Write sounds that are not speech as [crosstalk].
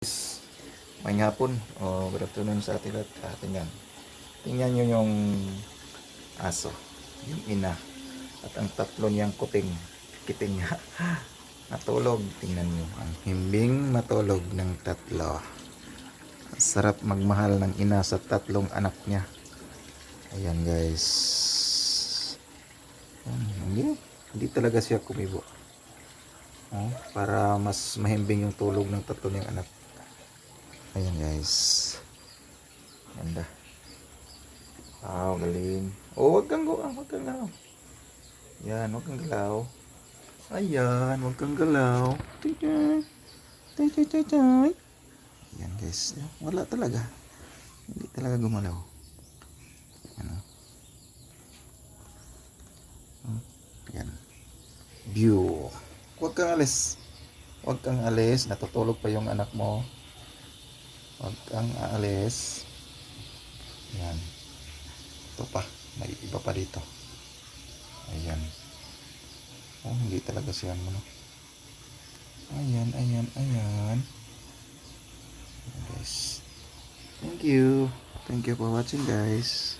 guys. May hapon. O, good afternoon sa ating lahat. Ah, tingnan. Tingnan nyo yung aso. Yung ina. At ang tatlo niyang kuting. Kiting. [laughs] Natulog. Tingnan nyo. Ang himbing matulog ng tatlo. Sarap magmahal ng ina sa tatlong anak niya. Ayan guys. Hindi, hindi talaga siya kumibo. Oh, para mas mahimbing yung tulog ng tatlo niyang anak. Ayan guys. Ganda. Wow, galing. Oh, wag kang gawa, wag kang galaw. Yan, wag kang galaw. Ayan, wag kang galaw. Tay-tay. Tay-tay-tay-tay. Yan guys. Wala talaga. Hindi talaga gumalaw. Ano? Hmm, Yan. View. Huwag kang alis. Huwag kang alis. Natutulog pa yung anak mo. Huwag kang aalis. Yan. Ito pa. May iba pa dito. Ayan. Oh, hindi talaga siya mo, no? Ayan, ayan, ayan. Ayan, guys. Thank you. Thank you for watching, guys.